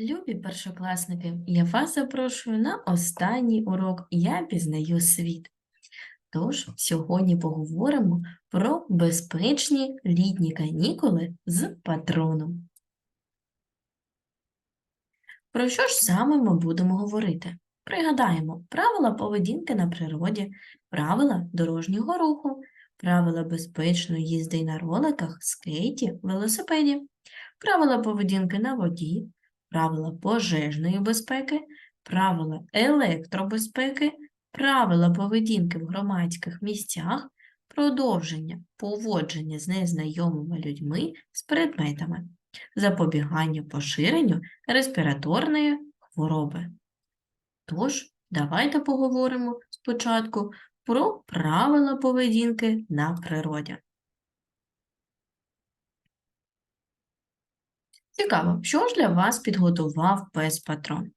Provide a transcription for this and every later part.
Любі першокласники, я вас запрошую на останній урок Я пізнаю світ. Тож сьогодні поговоримо про безпечні літні канікули з патроном. Про що ж саме ми будемо говорити? Пригадаємо правила поведінки на природі, правила дорожнього руху, правила безпечної їзди на роликах, скейті, велосипеді, правила поведінки на воді, правила пожежної безпеки, правила електробезпеки, правила поведінки в громадських місцях, продовження поводження з незнайомими людьми з предметами, запобігання поширенню респіраторної хвороби. Тож, давайте поговоримо спочатку про правила поведінки на природі. Цікаво, що ж для вас підготував пес патрон?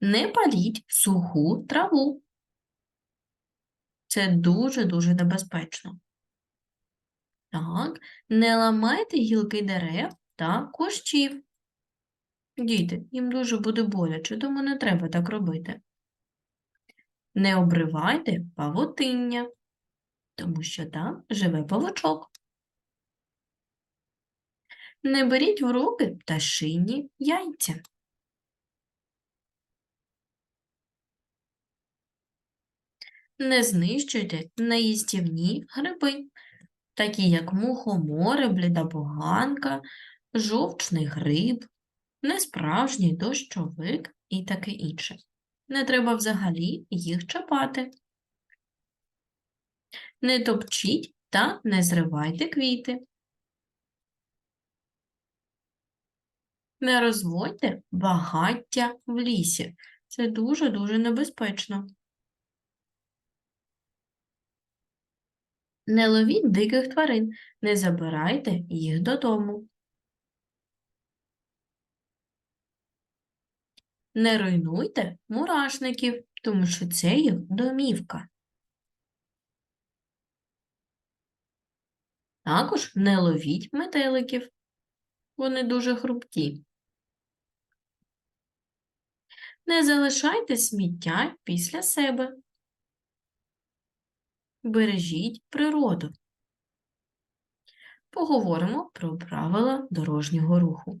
Не паліть суху траву. Це дуже-дуже небезпечно. Так, не ламайте гілки дерев та кущів. Діти, їм дуже буде боляче, тому не треба так робити. Не обривайте павутиння, тому що там живе павучок. Не беріть в руки пташині яйця. Не знищуйте неїстівні гриби, такі як мухомори, блідабоганка, жовчний гриб, несправжній дощовик і таке інше. Не треба взагалі їх чапати. Не топчіть та не зривайте квіти. Не розводьте багаття в лісі. Це дуже-дуже небезпечно. Не ловіть диких тварин, не забирайте їх додому. Не руйнуйте мурашників, тому що це їх домівка. Також не ловіть метеликів. Вони дуже хрупкі. Не залишайте сміття після себе. Бережіть природу. Поговоримо про правила дорожнього руху.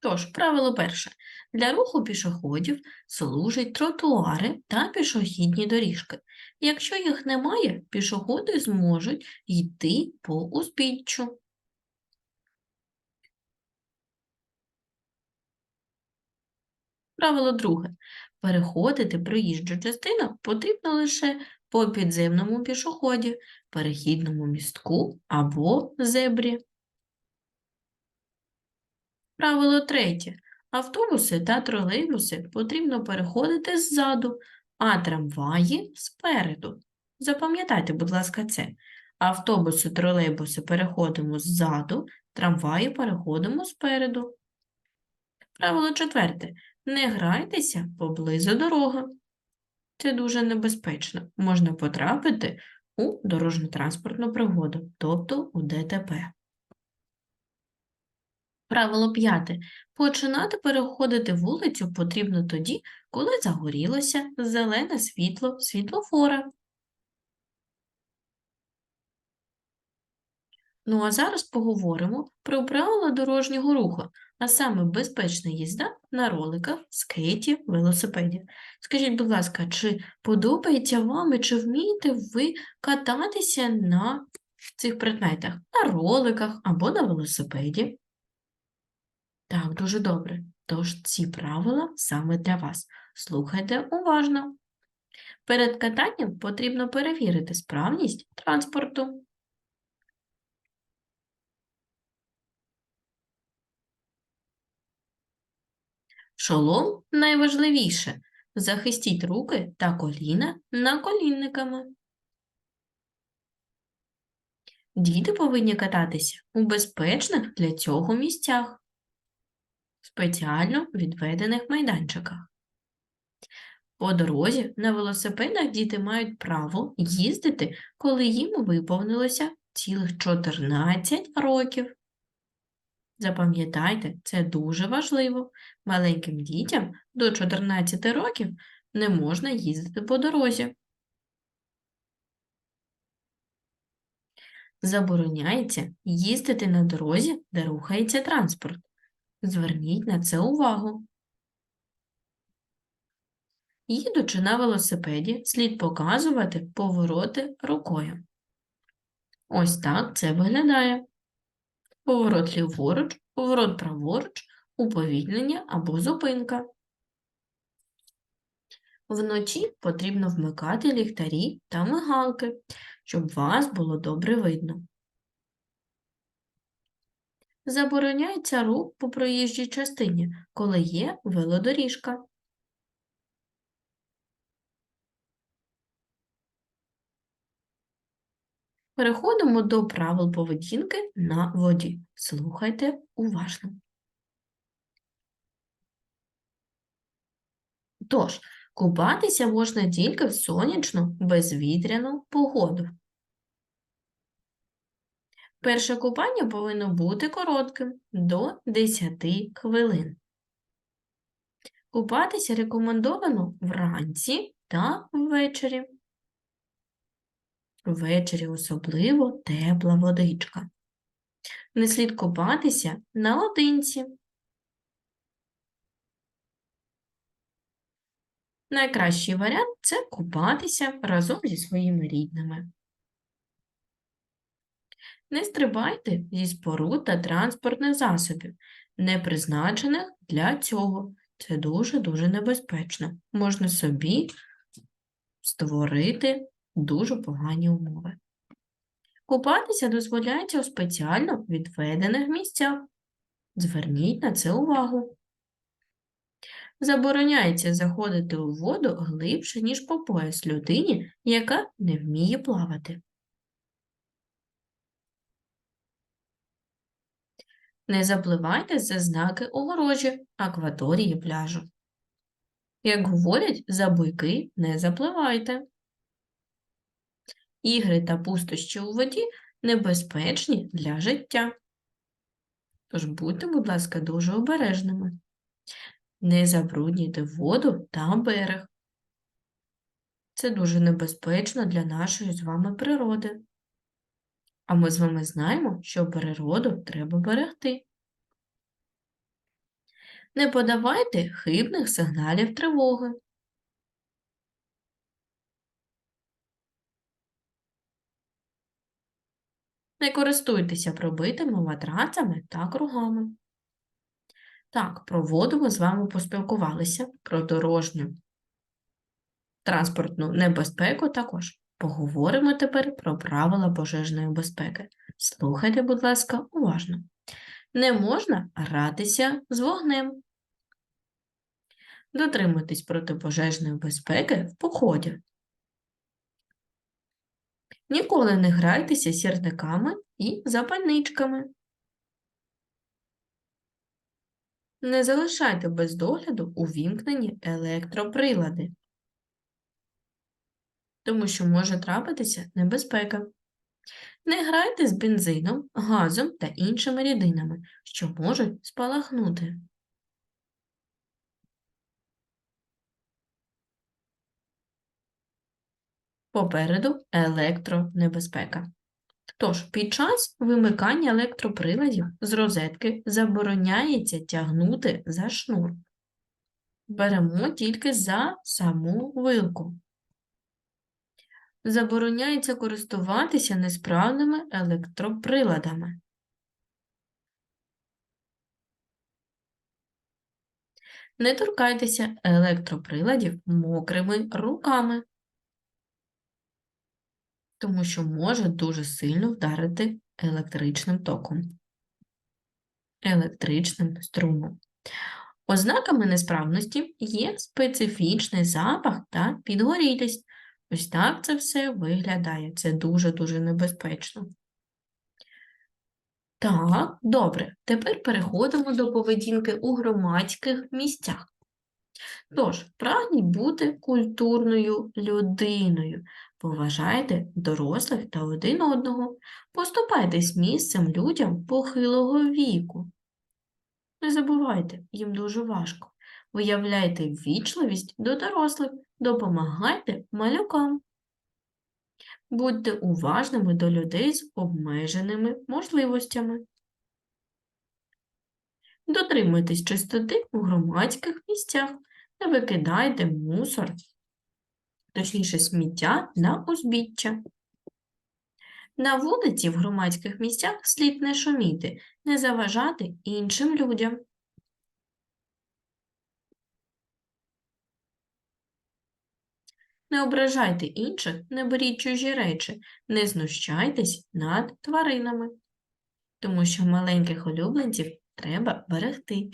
Тож, правило перше. Для руху пішоходів служать тротуари та пішохідні доріжки. Якщо їх немає, пішоходи зможуть йти по узбіччю. Правило друге. Переходити проїжджу частину потрібно лише по підземному пішоході, перехідному містку або зебрі. Правило третє. Автобуси та тролейбуси потрібно переходити ззаду, а трамваї спереду. Запам'ятайте, будь ласка, це. Автобуси, тролейбуси переходимо ззаду, трамваї переходимо спереду. Правило четверте. Не грайтеся поблизу дороги. Це дуже небезпечно. Можна потрапити у дорожньо-транспортну пригоду, тобто у ДТП. Правило п'яте. Починати переходити вулицю потрібно тоді, коли загорілося зелене світло світлофора. Ну а зараз поговоримо про правила дорожнього руху, а саме безпечна їзда на роликах, скейті, велосипеді. Скажіть, будь ласка, чи подобається вам і чи вмієте ви кататися на цих предметах, на роликах або на велосипеді? Так, дуже добре. Тож ці правила саме для вас. Слухайте уважно. Перед катанням потрібно перевірити справність транспорту. Шолом найважливіше. Захистіть руки та коліна наколінниками. Діти повинні кататися у безпечних для цього місцях, спеціально відведених майданчиках. По дорозі на велосипедах діти мають право їздити, коли їм виповнилося цілих 14 років. Запам'ятайте, це дуже важливо. Маленьким дітям до 14 років не можна їздити по дорозі. Забороняється їздити на дорозі, де рухається транспорт. Зверніть на це увагу. Їдучи на велосипеді, слід показувати повороти рукою. Ось так це виглядає. Поворот ліворуч, поворот праворуч, уповільнення або зупинка. Вночі потрібно вмикати ліхтарі та мигалки, щоб вас було добре видно. Забороняється рух по проїжджій частині, коли є велодоріжка. Переходимо до правил поведінки на воді. Слухайте уважно. Тож, купатися можна тільки в сонячну, безвітряну погоду. Перше купання повинно бути коротким до 10 хвилин. Купатися рекомендовано вранці та ввечері. Ввечері особливо тепла водичка. Не слід купатися наодинці. Найкращий варіант це купатися разом зі своїми рідними. Не стрибайте зі споруд та транспортних засобів, не призначених для цього. Це дуже-дуже небезпечно. Можна собі створити дуже погані умови. Купатися дозволяється у спеціально відведених місцях. Зверніть на це увагу. Забороняється заходити у воду глибше, ніж по пояс людині, яка не вміє плавати. Не запливайте за знаки огорожі акваторії пляжу. Як говорять, за буйки не запливайте. Ігри та пустощі у воді небезпечні для життя. Тож будьте, будь ласка, дуже обережними. Не забруднюйте воду та берег. Це дуже небезпечно для нашої з вами природи. А ми з вами знаємо, що природу треба берегти. Не подавайте хибних сигналів тривоги. Не користуйтеся пробитими матрацами та кругами. Так, про воду ми з вами поспілкувалися, про дорожню транспортну небезпеку також. Поговоримо тепер про правила пожежної безпеки. Слухайте, будь ласка, уважно. Не можна гратися з вогнем. Дотримуйтесь протипожежної безпеки в поході. Ніколи не грайтеся сірниками і запальничками. Не залишайте без догляду увімкнені електроприлади, тому що може трапитися небезпека. Не грайте з бензином, газом та іншими рідинами, що можуть спалахнути. Попереду електронебезпека. Тож, під час вимикання електроприладів з розетки забороняється тягнути за шнур. Беремо тільки за саму вилку. Забороняється користуватися несправними електроприладами. Не торкайтеся електроприладів мокрими руками тому що може дуже сильно вдарити електричним током, електричним струмом. Ознаками несправності є специфічний запах та підгорілість. Ось так це все виглядає. Це дуже-дуже небезпечно. Так, добре. Тепер переходимо до поведінки у громадських місцях. Тож, прагніть бути культурною людиною. Поважайте дорослих та один одного. Поступайтесь місцем людям похилого віку. Не забувайте, їм дуже важко. Виявляйте ввічливість до дорослих, допомагайте малюкам. Будьте уважними до людей з обмеженими можливостями. Дотримуйтесь чистоти у громадських місцях. Не викидайте мусор, точніше сміття на узбіччя. На вулиці в громадських місцях слід не шуміти, не заважати іншим людям. Не ображайте інших, не беріть чужі речі, не знущайтесь над тваринами, тому що маленьких улюбленців треба берегти.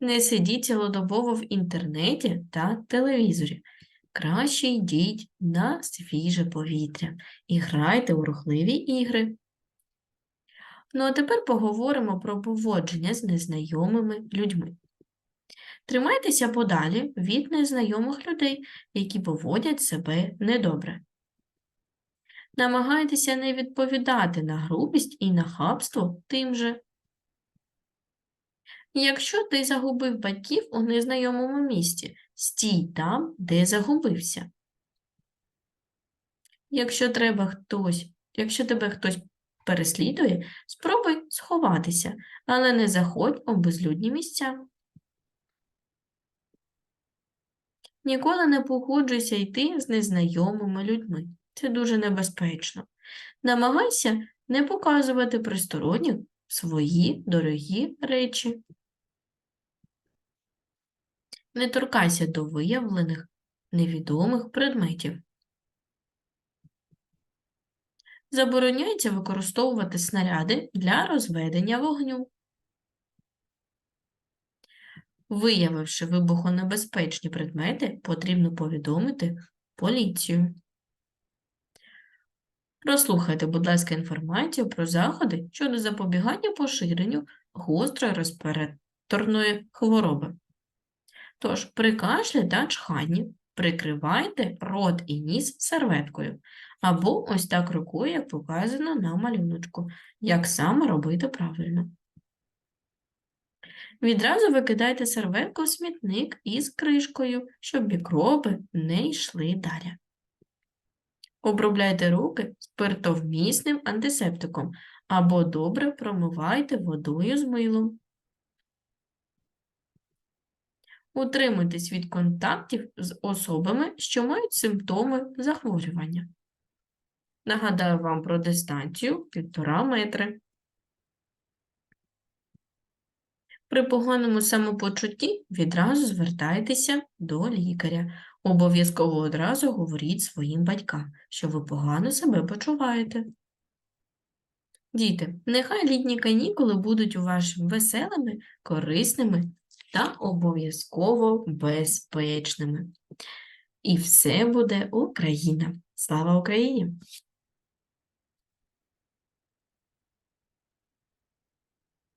Не сидіть цілодобово в інтернеті та телевізорі. Краще йдіть на свіже повітря і грайте у рухливі ігри. Ну а тепер поговоримо про поводження з незнайомими людьми. Тримайтеся подалі від незнайомих людей, які поводять себе недобре. Намагайтеся не відповідати на грубість і нахабство тим же. Якщо ти загубив батьків у незнайомому місці, стій там, де загубився. Якщо треба хтось, якщо тебе хтось переслідує, спробуй сховатися, але не заходь у безлюдні місця. Ніколи не погоджуйся йти з незнайомими людьми. Це дуже небезпечно. Намагайся не показувати присторонніх свої дорогі речі. Не торкайся до виявлених невідомих предметів. Забороняється використовувати снаряди для розведення вогню. Виявивши вибухонебезпечні предмети, потрібно повідомити поліцію. Прослухайте, будь ласка, інформацію про заходи щодо запобігання поширенню гострої респіраторної хвороби. Тож, при кашлі та чханні прикривайте рот і ніс серветкою, або ось так рукою, як показано на малюночку, як саме робити правильно. Відразу викидайте серветку в смітник із кришкою, щоб мікроби не йшли далі. Обробляйте руки спиртовмісним антисептиком або добре промивайте водою з милом. Утримуйтесь від контактів з особами, що мають симптоми захворювання. Нагадаю вам про дистанцію 1,5 метри. При поганому самопочутті відразу звертайтеся до лікаря. Обов'язково одразу говоріть своїм батькам, що ви погано себе почуваєте. Діти, нехай літні канікули будуть у вас веселими, корисними та обов'язково безпечними. І все буде Україна. Слава Україні!